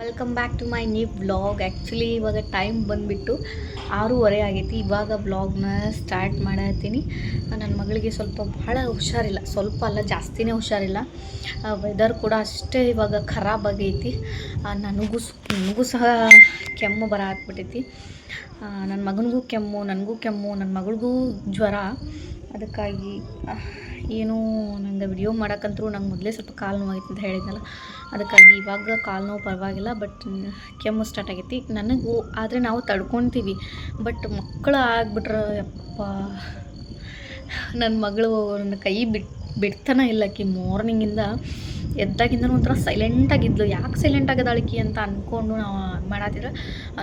Welcome back to my new blog actually ಇವಾಗ time ಬಂದುಬಿಟ್ಟು ಆರೂವರೆ ಆಗೈತಿ. ಇವಾಗ ಬ್ಲಾಗ್ನ ಸ್ಟಾರ್ಟ್ ಮಾಡತ್ತೀನಿ. ನನ್ನ ಮಗಳಿಗೆ ಸ್ವಲ್ಪ ಭಾಳ ಹುಷಾರಿಲ್ಲ. ಸ್ವಲ್ಪ ಅಲ್ಲ, ಜಾಸ್ತಿನೇ ಹುಷಾರಿಲ್ಲ. ವೆದರ್ ಕೂಡ ಅಷ್ಟೇ ಇವಾಗ ಖರಾಬ್ ಆಗೈತಿ. ನನಗೂ ನನಗೂ ಸಹ ಕೆಮ್ಮು ಬರ ಹಾಕ್ಬಿಟ್ಟೈತಿ ನನ್ನ ಮಗನಿಗೂ ಕೆಮ್ಮು, ನನಗೂ ಕೆಮ್ಮು ನನ್ನ ಮಗಳಿಗೂ ಜ್ವರ. ಅದಕ್ಕಾಗಿ ಏನೂ ಏನು ನಂಗೆ ವಿಡಿಯೋ ಮಾಡೋಕ್ಕಂತರೂ ನಂಗೆ ಮೊದಲೇ ಸ್ವಲ್ಪ ಕಾಲು ನೋವಾಗಿತ್ತು ಅಂತ ಹೇಳಿದ್ನಲ್ಲ. ಅದಕ್ಕಾಗಿ ಇವಾಗ ಕಾಲು ನೋವು ಪರವಾಗಿಲ್ಲ ಬಟ್ ಕೆಮ್ಮು ಸ್ಟಾರ್ಟ್ ಆಗೈತಿ. ನನಗೂ, ಆದರೆ ನಾವು ತಡ್ಕೊತೀವಿ. ಬಟ್ ಮಕ್ಕಳು ಆಗ್ಬಿಟ್ರೆ, ಯಪ್ಪ. ನನ್ನ ಮಗಳು ನನ್ನ ಕೈ ಬಿಟ್ಟು ಬಿಡ್ತಾನೆ ಇಲ್ಲ ಆಕಿ ಮಾರ್ನಿಂಗಿಂದ ಎದ್ದಾಗಿಂದ ಒಂಥರ ಸೈಲೆಂಟಾಗಿದ್ಲು ಯಾಕೆ ಸೈಲೆಂಟ್ ಆಗದಾಳಿಕಿ ಅಂತ ಅಂದ್ಕೊಂಡು ನಾವು ಮಾಡತ್ತಿದ್ರೆ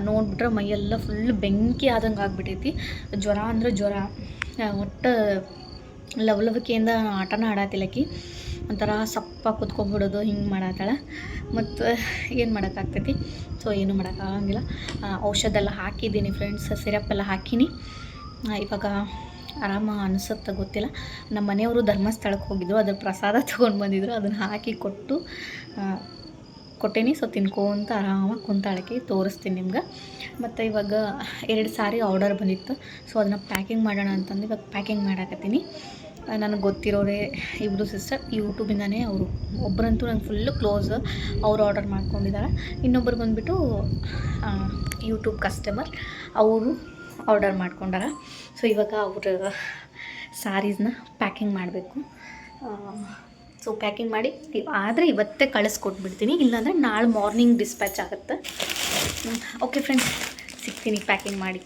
ನೋಡಿಬಿಟ್ರೆ ಮೈಯೆಲ್ಲ ಫುಲ್ ಬೆಂಕಿ ಆದಂಗೆ ಆಗಿಬಿಟ್ಟೈತಿ ಜ್ವರ ಅಂದರೆ ಜ್ವರ. ಒಟ್ಟು ಲವಲವಿಕೆಯಿಂದ ಆಟನ ಆಡತ್ತಿಲ್ಲಕಿ ಒಂಥರ ಸಪ್ಪ ಕುತ್ಕೊಂಡ್ಬಿಡೋದು, ಹಿಂಗೆ ಮಾಡತ್ತಾಳ ಮತ್ತು ಏನು ಮಾಡೋಕ್ಕಾಗ್ತೈತಿ? ಸೊ, ಏನು ಮಾಡೋಕ್ಕಾಗಂಗಿಲ್ಲ. ಔಷಧ ಎಲ್ಲ ಹಾಕಿದ್ದೀನಿ ಫ್ರೆಂಡ್ಸ್ ಸಿರಪ್ ಎಲ್ಲ ಹಾಕೀನಿ. ಇವಾಗ ಆರಾಮ ಅನಿಸುತ್ತೆ ಗೊತ್ತಿಲ್ಲ. ನಮ್ಮ ಮನೆಯವರು ಧರ್ಮಸ್ಥಳಕ್ಕೆ ಹೋಗಿದ್ದರು ಅದ್ರ ಪ್ರಸಾದ ತೊಗೊಂಡು ಬಂದಿದ್ದರು ಅದನ್ನು ಹಾಕಿ ಕೊಟ್ಟು ಕೊಟ್ಟೇನಿ. ಸೊ ತಿನ್ಕೊಂತ ಆರಾಮಾಗಿ ಕುಂತಾಳಕ್ಕೆ ತೋರಿಸ್ತೀನಿ ನಿಮ್ಗೆ. ಮತ್ತು ಇವಾಗ ಎರಡು ಸಾರಿ ಆರ್ಡರ್ ಬಂದಿತ್ತು. ಸೊ ಅದನ್ನು ಪ್ಯಾಕಿಂಗ್ ಮಾಡೋಣ ಅಂತಂದು ಇವಾಗ ಪ್ಯಾಕಿಂಗ್ ಮಾಡಾಕತ್ತೀನಿ. ನನಗೆ ಗೊತ್ತಿರೋರೇ ಇಬ್ಬರು ಸಿಸ್ಟರ್ ಯೂಟ್ಯೂಬಿಂದನೇ ಅವರು. ಒಬ್ಬರಂತೂ ನಂಗೆ ಫುಲ್ಲು ಕ್ಲೋಸ್ ಅವ್ರು ಆರ್ಡರ್ ಮಾಡ್ಕೊಂಡಿದ್ದಾರೆ ಇನ್ನೊಬ್ಬರು ಬಂದುಬಿಟ್ಟು ಯೂಟ್ಯೂಬ್ ಕಸ್ಟಮರ್ ಅವರು ಆರ್ಡರ್ ಮಾಡ್ಕೊಂಡಾರ. ಸೊ ಇವಾಗ ಅವ್ರ ಸ್ಯಾರೀಸ್ನ ಪ್ಯಾಕಿಂಗ್ ಮಾಡಬೇಕು. ಸೊ ಪ್ಯಾಕಿಂಗ್ ಮಾಡಿ ಆದರೆ ಇವತ್ತೇ ಕಳಿಸ್ಕೊಟ್ಬಿಡ್ತೀನಿ. ಇಲ್ಲಾಂದರೆ ನಾಳೆ ಮಾರ್ನಿಂಗ್ ಡಿಸ್ಪ್ಯಾಚ್ ಆಗುತ್ತೆ. ಓಕೆ ಫ್ರೆಂಡ್ಸ್ ಸಿಗ್ತೀನಿ ಪ್ಯಾಕಿಂಗ್ ಮಾಡಿ.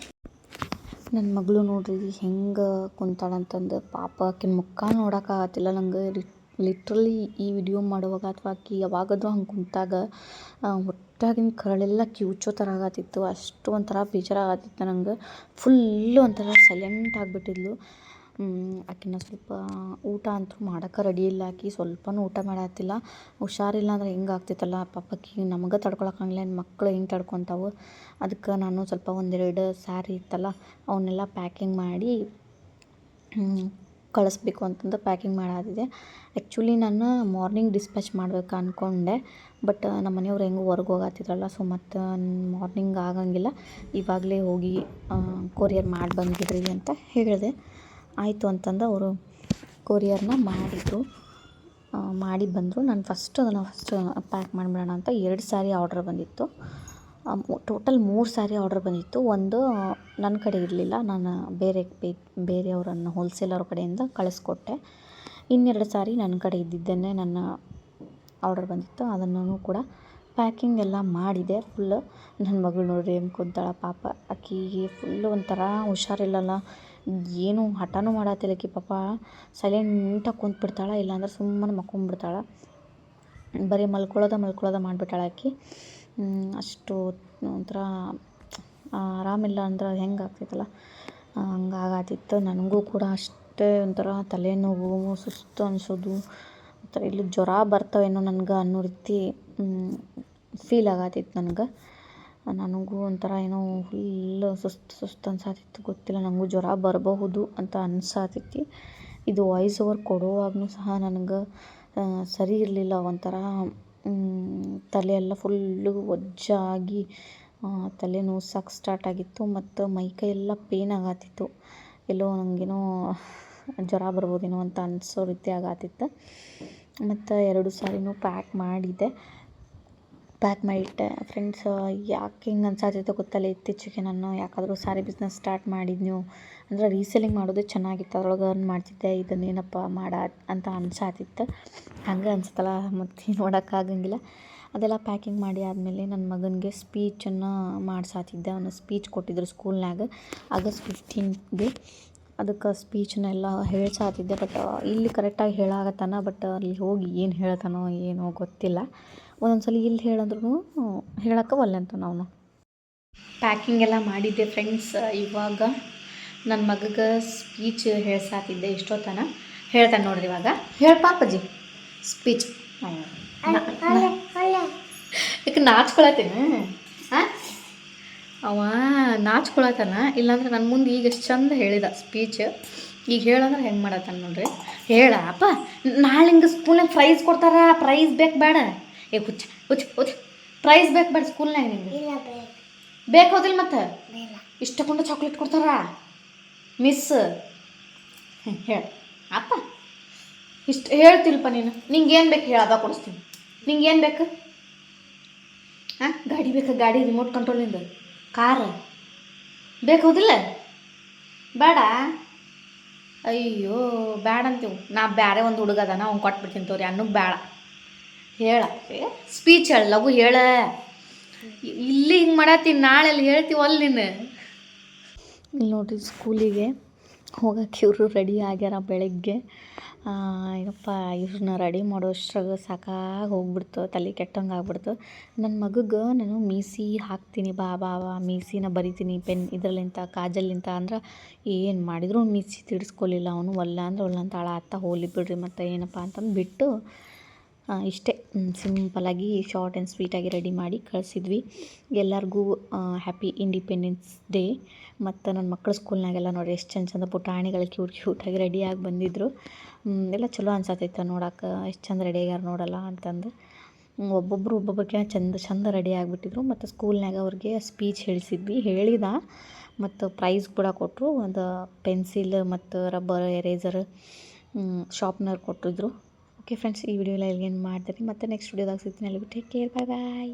ನನ್ನ ಮಗಳು ನೋಡ್ರಿ, ಹೆಂಗೆ ಕುಂತಾಳಂತಂದು ಪಾಪ ಆಕಿನ ಮುಖ ನೋಡೋಕ್ಕಾಗತ್ತಿಲ್ಲ ನಂಗೆ. ಲಿಟ್ರಲಿ ಈ ವಿಡಿಯೋ ಮಾಡುವಾಗ ಅಥವಾ ಆಕಿ ಯಾವಾಗಾದ್ರೂ ಹಂಗೆ ಕುಂತಾಗ ಒಟ್ಟಾಗಿನ ಕರಳೆಲ್ಲ ಕಿವುಚೋ ಥರ ಆಗತ್ತಿತ್ತು. ಅಷ್ಟು ಒಂಥರ ಬೇಜಾರಾಗತ್ತಿತ್ತು ನಂಗೆ. ಫುಲ್ಲು ಒಂಥರ ಸೈಲೆಂಟ್ ಆಗಿಬಿಟ್ಟಿದ್ಲು. ಆಕಿನ ಸ್ವಲ್ಪ ಊಟ ಅಂತೂ ಮಾಡೋಕೆ ರೆಡಿ ಇಲ್ಲ ಆಕಿ. ಸ್ವಲ್ಪನೂ ಊಟ ಮಾಡತ್ತಿಲ್ಲ ಹುಷಾರಿಲ್ಲ ಅಂದ್ರೆ ಹೆಂಗೆ ಆಗ್ತೈತಲ್ಲ ಪಾಪಕ್ಕಿ ನಮಗೆ ತಡ್ಕೊಳಕ್ಕಾಗಲಿಲ್ಲ ಮಕ್ಕಳು ಹೆಂಗೆ ತಡ್ಕೊತಾವು? ಅದಕ್ಕೆ ನಾನು ಸ್ವಲ್ಪ ಒಂದೆರಡು ಸ್ಯಾರಿ ಇತ್ತಲ್ಲ ಅವನ್ನೆಲ್ಲ ಪ್ಯಾಕಿಂಗ್ ಮಾಡಿ ಕಳಿಸ್ಬೇಕು ಅಂತಂದು ಪ್ಯಾಕಿಂಗ್ ಮಾಡಾದಿದೆ ಆ್ಯಕ್ಚುಲಿ ನಾನು ಮಾರ್ನಿಂಗ್ ಡಿಸ್ಪ್ಯಾಚ್ ಮಾಡ್ಬೇಕು ಅಂದ್ಕೊಂಡೆ ಬಟ್ ನಮ್ಮ ಮನೆಯವ್ರು ಹೆಂಗೆ ಹೊರ್ಗೆ ಹೋಗತ್ತಿದ್ರಲ್ಲ ಸೊ ಮತ್ತು ಮಾರ್ನಿಂಗ್ ಆಗಂಗಿಲ್ಲ. ಇವಾಗಲೇ ಹೋಗಿ ಕೊರಿಯರ್ ಮಾಡಿ ಬಂದುಬಿಡ್ರಿ ಅಂತ ಹೇಳಿದೆ. ಆಯಿತು ಅಂತಂದು ಅವರು ಕೊರಿಯರ್ನ ಮಾಡಿದರು. ಮಾಡಿ ಬಂದರು. ನಾನು ಫಸ್ಟ್ ಅದನ್ನು ಫಸ್ಟ್ ಪ್ಯಾಕ್ ಮಾಡಿಬಿಡೋಣ ಅಂತ ಎರಡು ಸ್ಯಾರಿ ಆರ್ಡ್ರ್ ಬಂದಿತ್ತು. ಟೋಟಲ್ ಮೂರು ಸ್ಯಾರಿ ಆರ್ಡ್ರ್ ಬಂದಿತ್ತು. ಒಂದು ನನ್ನ ಕಡೆ ಇರಲಿಲ್ಲ. ನಾನು ಬೇರೆ ಬೇರೆಯವರನ್ನು ಹೋಲ್ಸೇಲರ್ ಕಡೆಯಿಂದ ಕಳಿಸ್ಕೊಟ್ಟೆ. ಇನ್ನೆರಡು ಸಾರಿ ನನ್ನ ಕಡೆ ಇದ್ದಿದ್ದನ್ನೇ ನನ್ನ ಆರ್ಡರ್ ಬಂದಿತ್ತು. ಅದನ್ನು ಕೂಡ ಪ್ಯಾಕಿಂಗ್ ಎಲ್ಲ ಮಾಡಿದೆ. ಫುಲ್ ನನ್ನ ಮಗಳು ನೋಡ್ರಿ ಹೆಂಗೆ ಪಾಪ ಪಾಪ ಆಕಿಗೆ ಫುಲ್ ಒಂಥರ ಹುಷಾರಿಲ್ಲಲ್ಲ. ಏನು ಹಠನೂ ಮಾಡತ್ತಿಲ್ಲ ಆಕಿ ಪಾಪ. ಸೈಲೆಂಟಾಗಿ ಕುಂತ್ಬಿಡ್ತಾಳೆ, ಇಲ್ಲಾಂದ್ರೆ ಸುಮ್ಮನೆ ಮಕ್ಕೊಂಬಿಡ್ತಾಳೆ. ಬರೀ ಮಲ್ಕೊಳ್ಳೋದ ಮಲ್ಕೊಳ್ಳೋದ ಮಾಡಿಬಿಟ್ಟಾಳೆ ಆಕಿ. ಅಷ್ಟು ಒಂಥರ ಆರಾಮಿಲ್ಲ ಅಂದ್ರೆ ಹೆಂಗೆ ಆಗ್ತೈತಲ್ಲ? ಹಂಗೆ ಆಗತಿತ್ತು ನನಗೂ ಕೂಡ ಅಷ್ಟೇ ಒಂಥರ ತಲೆನೋವು, ಸುಸ್ತು ಅನಿಸೋದು. ಒಂಥರ ಇಲ್ಲಿ ಜ್ವರ ಬರ್ತಾವೇನೋ ನನಗೆ ಅನ್ನೋ ರೀತಿ ಫೀಲ್ ಆಗತ್ತಿತ್ತು ನನಗೆ. ನನಗೂ ಒಂಥರ ಏನೋ ಫುಲ್ ಸುಸ್ತು ಸುಸ್ತು ಅನ್ಸಾತಿತ್ತು, ಗೊತ್ತಿಲ್ಲ. ನನಗೂ ಜ್ವರ ಬರಬಹುದು ಅಂತ ಅನ್ಸಾತಿತ್ತು. ಇದು ವಾಯ್ಸ್ ಓವರ್ ಕೊಡುವಾಗಲೂ ಸಹ ನನಗೆ ಸರಿ ಇರಲಿಲ್ಲ. ಒಂಥರ ತಲೆ ಎಲ್ಲ ಫುಲ್ಲು ಒಜ್ಜಾಗಿ ತಲೆ ನೋಯ್ಸಕ್ಕೆ ಸ್ಟಾರ್ಟ್ ಆಗಿತ್ತು. ಮತ್ತು ಮೈಕೈ ಎಲ್ಲ ಪೇನ್ ಆಗತ್ತಿತ್ತು ಎಲ್ಲೋ ನನಗೇನೋ ಜ್ವರ ಬರ್ಬೋದೇನೋ ಅಂತ ಅನಿಸೋ ರೀತಿ ಆಗತ್ತಿತ್ತು ಮತ್ತು ಎರಡು ಸಾರಿನೂ ಪ್ಯಾಕ್ ಮಾಡಿದೆ ಪ್ಯಾಕ್ ಮಾಡಿಟ್ಟೆ. ಫ್ರೆಂಡ್ಸ್ ಯಾಕೆ ಹಿಂಗೆ ಅನ್ಸಾತೈತೋ ಗೊತ್ತಲ್ಲ, ಇತ್ತೀಚೆಗೆ ನಾನು ಯಾಕಾದರೂ ಸಾರಿ ಬಿಸ್ನೆಸ್ ಸ್ಟಾರ್ಟ್ ಮಾಡಿದ್ನು. ಅಂದ್ರೆ ರೀಸೇಲಿಂಗ್ ಮಾಡೋದೇ ಚೆನ್ನಾಗಿತ್ತು. ಅದ್ರೊಳಗೆ ಅರ್ನ್ ಮಾಡ್ತಿದ್ದೆ. ಇದನ್ನೇನಪ್ಪ ಮಾಡ ಅಂತ ಅನ್ಸಾತಿತ್ತು. ಹಂಗೆ ಅನ್ಸುತ್ತಲ್ಲ ಮತ್ತು ನೋಡೋಕ್ಕಾಗಂಗಿಲ್ಲ ಅದೆಲ್ಲ ಪ್ಯಾಕಿಂಗ್ ಮಾಡಿ ಆದಮೇಲೆ ನನ್ನ ಮಗನಿಗೆ ಸ್ಪೀಚನ್ನು ಮಾಡ್ಸಾತಿದ್ದೆ. ಅವನು ಸ್ಪೀಚ್ ಕೊಟ್ಟಿದ್ರು ಸ್ಕೂಲ್ನಾಗ ಆಗಸ್ಟ್ ಫಿಫ್ಟೀನ್ಗೆ ಅದಕ್ಕೆ ಸ್ಪೀಚ್ನೆಲ್ಲ ಹೇಳ್ಸಾತಿದ್ದೆ ಬಟ್ ಇಲ್ಲಿ ಕರೆಕ್ಟಾಗಿ ಹೇಳಾಕತ್ತಾನ ಬಟ್ ಅಲ್ಲಿ ಹೋಗಿ ಏನು ಹೇಳ್ತಾನೋ ಏನೋ ಗೊತ್ತಿಲ್ಲ. ಒಂದೊಂದು ಸಲ ಇಲ್ಲಿ ಹೇಳಂದ್ರೂ ಹೇಳಕ್ಕೆ ಒಲ್ಲೆ ಅಂತ ನಾವು. ಪ್ಯಾಕಿಂಗ್ ಎಲ್ಲ ಮಾಡಿದ್ದೆ ಫ್ರೆಂಡ್ಸ್ ಇವಾಗ ನನ್ನ ಮಗಗೆ ಸ್ಪೀಚ್ ಹೇಳ್ಸಾತಿದ್ದೆ ಇಷ್ಟೊತ್ತನ. ಹೇಳ್ತಾನೆ ನೋಡ್ರಿ ಇವಾಗ. ಹೇಳ ಪಾಪಜಿ. ಸ್ಪೀಚ್ ಯಾಕೆ ನಾಚ್ಕೊಳತ್ತೇನೆ? ಹಾಂ ಅವ ನಾಚ್ಕೊಳತಾನ ಇಲ್ಲಾಂದ್ರೆ ನನ್ನ ಮುಂದೆ ಈಗ ಎಷ್ಟು ಚಂದ ಹೇಳಿದ ಸ್ಪೀಚ್ ಈಗ ಹೇಳಂದ್ರೆ ಹೆಂಗೆ ಮಾಡತ್ತಾನ ನೋಡ್ರಿ. ಹೇಳ ಅಪ್ಪ ನಾಳೆ ಹಿಂಗೆ ಸ್ಕೂಲ್ನಾಗ ಪ್ರೈಸ್ ಕೊಡ್ತಾರ ಪ್ರೈಸ್ ಬೇಕು ಬೇಡ. ಏ ಹುಚ್ಚ ಹುಚ್ಚ ಹುಚ್ಚ ಪ್ರೈಸ್ ಬೇಕು ಬೇಡ ಸ್ಕೂಲ್ನಾಗ ನಿಂಗೆ ಇಲ್ಲ ಬೇಕು ಹೋದಿಲ್ಲ ಮತ್ತೆ? ಇಷ್ಟಕೊಂಡು ಚಾಕ್ಲೇಟ್ ಕೊಡ್ತಾರ? ಮಿಸ್ ಹೇಳ. ಅಪ್ಪ ಇಷ್ಟು ಹೇಳ್ತಿಲ್ಪ ನೀನು. ನಿಂಗೆ ಏನು ಬೇಕು ಹೇಳ ಅದ ಕೊಡಿಸ್ತೀನಿ. ನಿಂಗೆ ಏನು ಬೇಕು? ಹಾಂ ಗಾಡಿ ಬೇಕಾ? ಗಾಡಿ ರಿಮೋಟ್ ಕಂಟ್ರೋಲಿಂದ ಕಾರ? ಬೇಕು ಹೌದಿಲ್ಲ? ಬೇಡ? ಅಯ್ಯೋ, ಬೇಡ ಅಂತೀವಿ. ನಾ ಬೇರೆ ಒಂದು ಹುಡುಗ ಅದಾನ, ಅವ್ನು ಕೊಟ್ಬಿಡ್ತೀನಿ ತೋರಿ ಅನ್ನು ಬೇಡ. ಹೇಳ. ಸ್ಪೀಚ್ ಹೇಳ, ಲಘು ಹೇಳ. ಇಲ್ಲಿ ಹಿಂಗೆ ಮಾಡತ್ತೀನಿ ನಾಳೆ ಅಲ್ಲಿ ಹೇಳ್ತೀವಿ ಅಲ್ಲಿ ನೀನು ಇಲ್ಲಿ ನೋಡಿರಿ ಸ್ಕೂಲಿಗೆ ಹೋಗಕ್ಕೆ ಇವರು ರೆಡಿ ಆಗ್ಯಾರ ಬೆಳಗ್ಗೆ. ಏನಪ್ಪ ಇವ್ರನ್ನ ರೆಡಿ ಮಾಡೋಷ್ಟ್ರಾಗ ಸಾಕಾಗಿ ಹೋಗ್ಬಿಡ್ತು, ತಲೆ ಕೆಟ್ಟಂಗೆ ಆಗ್ಬಿಡ್ತು. ನನ್ನ ಮಗಗೆ ನಾನು ಮೀಸಿ ಹಾಕ್ತೀನಿ, ಬಾ ಬಾ ಬಾ, ಮೀಸಿನ ಬರಿತೀನಿ, ಪೆನ್ ಇದರಲ್ಲಿಂತ, ಕಾಜಲ್ಲಿಂತ ಅಂದ್ರೆ ಏನು ಮಾಡಿದರೂ ಮೀಸಿ ತಿಡಿಸ್ಕೊಳ್ಳಿಲ್ಲ ಅವನು ಒಲ್ಲ ಅಂದ್ರೆ ಒಲ್ಲ ಅಂತ ಅತ್ತ ಹೋಲಿ ಬಿಡ್ರಿ ಮತ್ತು ಏನಪ್ಪ ಅಂತಂದು ಬಿಟ್ಟು ಇಷ್ಟೇ. ಸಿಂಪಲಾಗಿ ಶಾರ್ಟ್ ಆ್ಯಂಡ್ ಸ್ವೀಟಾಗಿ ರೆಡಿ ಮಾಡಿ ಕಳಿಸಿದ್ವಿ. ಎಲ್ಲರಿಗೂ ಹ್ಯಾಪಿ ಇಂಡಿಪೆಂಡೆನ್ಸ್ ಡೇ ಮತ್ತು ನನ್ನ ಮಕ್ಕಳು ಸ್ಕೂಲ್ನಾಗೆಲ್ಲ ನೋಡಿ ಎಷ್ಟು ಚಂದ ಚಂದ ಪುಟಾಣಿಗಳು ಕ್ಯೂಟ್ ಕ್ಯೂಟಾಗಿ ರೆಡಿಯಾಗಿ ಬಂದಿದ್ದರು ಎಲ್ಲ ಚಲೋ ಅನ್ಸತ್ತೈತೆ ನೋಡಕ್ಕೆ ಎಷ್ಟು ಚಂದ ರೆಡಿ ಆಗ್ಯಾರ ನೋಡಲ್ಲ ಅಂತಂದು. ಒಬ್ಬೊಬ್ಬರು ಒಬ್ಬೊಬ್ಬರಿಗೆ ಚಂದ ಚಂದ ರೆಡಿ ಆಗಿಬಿಟ್ಟಿದ್ರು. ಮತ್ತು ಸ್ಕೂಲ್ನಾಗ ಅವ್ರಿಗೆ ಸ್ಪೀಚ್ ಹೇಳಿಸಿದ್ವಿ, ಹೇಳಿದ. ಮತ್ತು ಪ್ರೈಸ್ ಕೂಡ ಕೊಟ್ಟರು ಒಂದು ಪೆನ್ಸಿಲ್ ಮತ್ತು ರಬ್ಬರ್ ಎರೇಸರ್ ಶಾರ್ಪ್ನರ್ ಕೊಟ್ಟಿದ್ರು. ಓಕೆ ಫ್ರೆಂಡ್ಸ್ ಈ ವಿಡಿಯೋ ಎಲ್ಲ ಏನು ಮಾಡ್ತೀರಿ? ಮತ್ತೆ ನೆಕ್ಸ್ಟ್ ವಿಡಿಯೋದಾಗ ಸಿಗ್ತೀನಿ. ಅಲ್ಲಿ ಟೇಕ್ ಕೇರ್ ಬಾಯ್ ಬಾಯ್